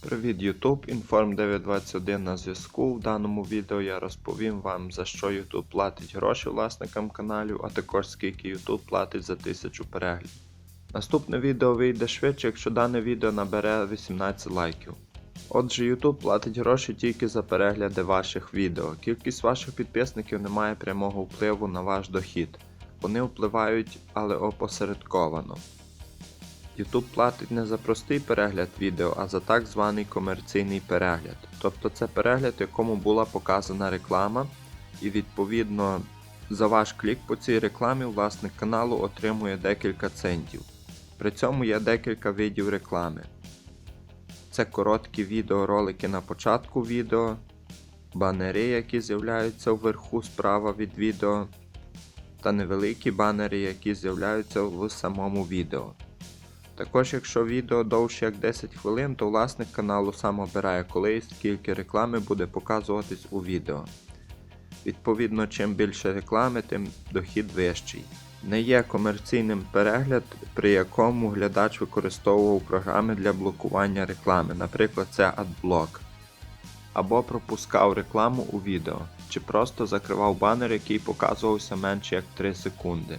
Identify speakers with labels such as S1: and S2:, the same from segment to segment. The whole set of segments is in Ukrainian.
S1: Привіт YouTube, Inform 921 на зв'язку. В даному відео я розповім вам за що YouTube платить гроші власникам каналів, а також скільки YouTube платить за 1000 переглядів. Наступне відео вийде швидше, якщо дане відео набере 18 лайків. Отже, YouTube платить гроші тільки за перегляди ваших відео. Кількість ваших підписників не має прямого впливу на ваш дохід. Вони впливають, але опосередковано. YouTube платить не за простий перегляд відео, а за так званий комерційний перегляд. Тобто це перегляд, якому була показана реклама, і відповідно за ваш клік по цій рекламі власник каналу отримує декілька центів. При цьому є декілька видів реклами. Це короткі відеоролики на початку відео, банери, які з'являються вверху справа від відео, та невеликі банери, які з'являються в самому відео. Також, якщо відео довше як 10 хвилин, то власник каналу сам обирає коли і скільки реклами буде показуватись у відео. Відповідно, чим більше реклами, тим дохід вищий. Не є комерційним перегляд, при якому глядач використовував програми для блокування реклами, наприклад, це AdBlock, або пропускав рекламу у відео, чи просто закривав банер, який показувався менше як 3 секунди.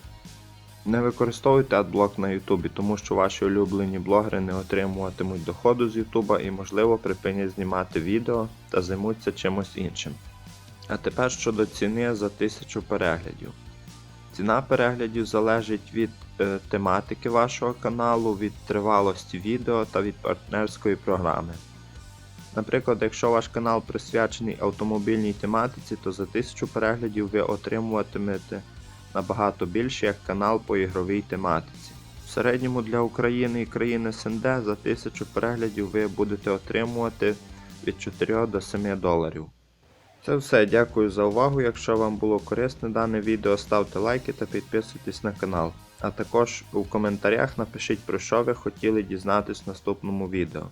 S1: Не використовуйте адблок на Ютубі, тому що ваші улюблені блогери не отримуватимуть доходу з Ютуба і, можливо, припинять знімати відео та займуться чимось іншим. А тепер щодо ціни за 1000 переглядів. Ціна переглядів залежить від е, тематики вашого каналу, від тривалості відео та від партнерської програми. Наприклад, якщо ваш канал присвячений автомобільній тематиці, то за 1000 переглядів ви отримуватимете набагато більше як канал по ігровій тематиці. В середньому для України і країн СНД за 1000 переглядів ви будете отримувати від 4 до 7 доларів. Це все, дякую за увагу. Якщо вам було корисне дане відео, ставте лайки та підписуйтесь на канал. А також у коментарях напишіть про що ви хотіли дізнатись в наступному відео.